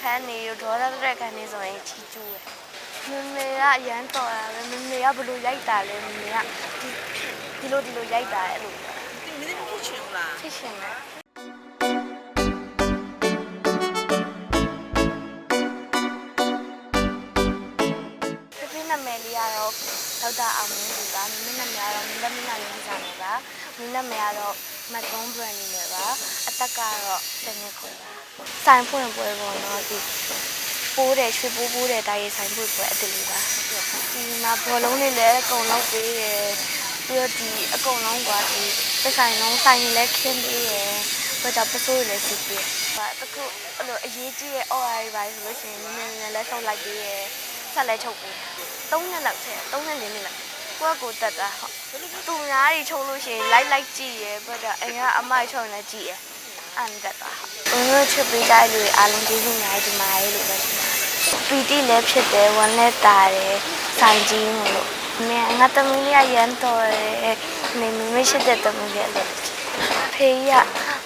ခန်းနေရောဒေါသတဲ့ခန်းနေဆိုရင်ချီကျူးတယ်မမေကအရန်တော်တာပဲမမေကဘလို့ရိုက်တာလဲမမေကဒီဒီလိုဒီလိုရိုက်တာအဲ့လိုဒီမင်းတို့ဖြစ်ချင်ဘူးလားဖြစ်ရှင်တယ်ဖေဖေနာမည်လေးကတော့ဒေါက်တာအောင်မင်းသူပါမင်းနာမည်ကတော့မင်းသမီးနာမည်စာနဲ့ပါမင်းနာမည်ကတော့မတ်ကွန်ဘရန်နီနဲ့ပါအသက်ကတော့တနစ်ခွေပါ ဆိုင်ဖွင့်ပွဲပေါ့နော်ဒီပိုးတယ်ရွှေပိုးပိုးတယ်တာရေးဆိုင်ဖွင့်ပွဲအတလေးပါဒီမှာဘောလုံးလေးလည်းအကုန်လုံးပေးတယ်ပြီးတော့ဒီအကုန်လုံးကွာဒီပဆိုင်လုံးဆိုင်လည်းခင်းပေးတယ်ဘာကြောင့်ပစိုးလည်းစီးပေးပါတခုအဲ့လိုအရေးကြီးရဲ့ OR ပါဆိုလို့ရှိရင်နည်းနည်းနည်းလည်းဆောက်လိုက်ပေးတယ်ဆက်လည်းချုပ်ပေး၃နှစ်လောက်ထဲ၃နှစ်၄နှစ်လောက်ကိုယ့်ကိုတက်တာဟုတ်သူများကြီးချုပ်လို့ရှိရင်လိုက်လိုက်ကြည့်ရဲဘာကြောင့်အိမ်ကအမချုပ်ရင်လည်းကြည့်ရဲ အန်တက်တာဟုတ်ဘုံချစ်ပေးကြတဲ့လူတွေအားလုံးကျေးဇူးများကြီးတင်ပါတယ်လို့ပဲပြောပီတိလည်းဖြစ်တယ်ဝမ်းလည်းတာတယ်ဆိုင်ကြီးမလို့မင်းငါသမီးလေးကရမ်းတော်တယ်နေမမရှိတဲ့သမီးလေးလည်းဖေးရ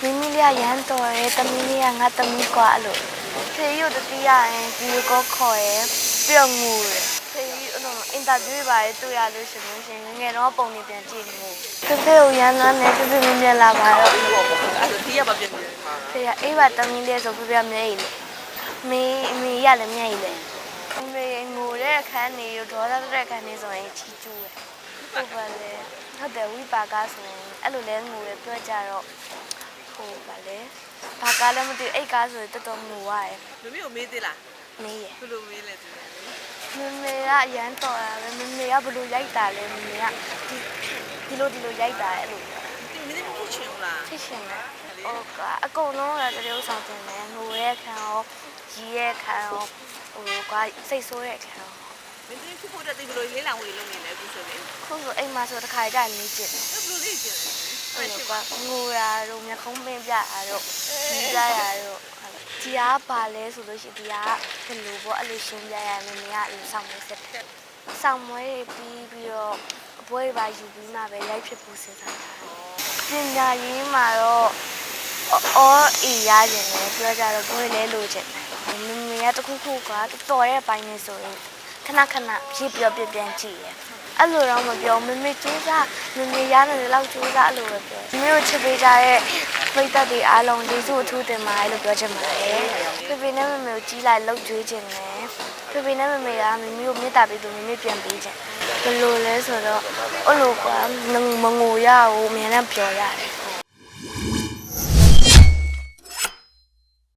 မိမိလေးကရမ်းတော်တယ်သမီးလေးကငါသမီးกว่าအဲ့လိုဖေးရတတိယရင်ဒီကိုခေါ်ရပြုံငူတယ်ဖေးအဲ့လိုအင်တာဗျူးပါရတွေ့ရလို့ရှိလို့ရှင်ငယ်တော့ပုံနေပြန်ကြည့်နေဖေဖေကိုရမ်းမ်းနဲ့ဖေဖေမြင်မြင်လာပါတော့ အဲ့ဒါဒီရပါပြင်ပြင်မှာဖေကအေးပါသမီးလေးဆိုဖေဖေမျက်ရည်လေမေမေရလည်းမျက်ရည်လေမေငိုတဲ့ခန်းနေရောဒေါသတဲ့ခန်းနေဆိုရင်ချီကျူးတယ်ဟုတ်ပါလေဟုတ်တယ်ဝိပါကဆိုရင်အဲ့လိုလဲငိုရပြောကြတော့ဟုတ်ပါလေဘာကားလည်းမသိဘူးအဲ့ကားဆိုရင်တော်တော်ငိုရတယ်မမေကိုမေးသေးလားမေးရဘယ်လိုမေးလဲသူမမေကအရန်တော်တာပဲမမေကဘလို့ရိုက်တာလဲမမေကဒီဒီလိုဒီလိုရိုက်တာအဲ့လိုဒီ မင်းတို့ဖြစ်ချင်ဘူးလားဖြစ်ရှင်တယ်ဟိုကအကုန်လုံးကတည်းကဆောင်တင်တယ်ငိုရဲခံရောရီရဲခံရောဟိုကစိတ်ဆိုးရဲခံရောမင်းတို့ဖြစ်ဖို့တဲ့ဒီလိုလေးလောင်ဝေလုံးနေလဲအခုဆိုရင်ခုဆိုအိမ်မှာဆိုတစ်ခါကြနေကျင်ဘယ်လိုလေးကျင်လဲဟိုကငိုရတော့မျက်ခုံးပင်းပြရတော့ဒီကြရတော့ဒီကဘာလဲဆိုလို့ရှိရင်ဒီကဘယ်လိုပေါ့အဲ့လိုရှင်းပြရမင်းကအဲ့ဆောင်နေစက်ဆောင်မွေးပြီးပြီးတော့အပွဲပါယူပြီးမှပဲရိုက်ဖြစ်ဖို့စဉ်းစားတာ ပညာရေးမှာတော့အော်အေးရခြင်းလည်းပြောကြတော့ကိုယ်လည်းလိုချင်တယ်မမေကတခုခုကတော်တဲ့ဘိုင်းနေဆိုရင်ခဏခဏဖြည့်ပြောပြပြန်ကြည့်ရအဲ့လိုတော့မပြောမမေကျိုးစားမမေရနေလောက်ကျိုးစားအဲ့လိုပဲပြောမမေကိုချစ်ပေးကြတဲ့ပိတ်သက်တွေအားလုံးလေးစုအထူးတင်ပါတယ်လို့ပြောချင်ပါတယ်ဖေဖေနဲ့မမေကိုကြီးလိုက်လှုပ်ကြွေးခြင်းနဲ့ ဖေဖေနဲ့မမေကမမေကိုမေတ္တာပေးသူမမေပြန်ပေးခြင်းဘယ်လိုလဲဆိုတော့အဲ့လိုကွာမငိုရဘူးအများနဲ့ပြောရတယ်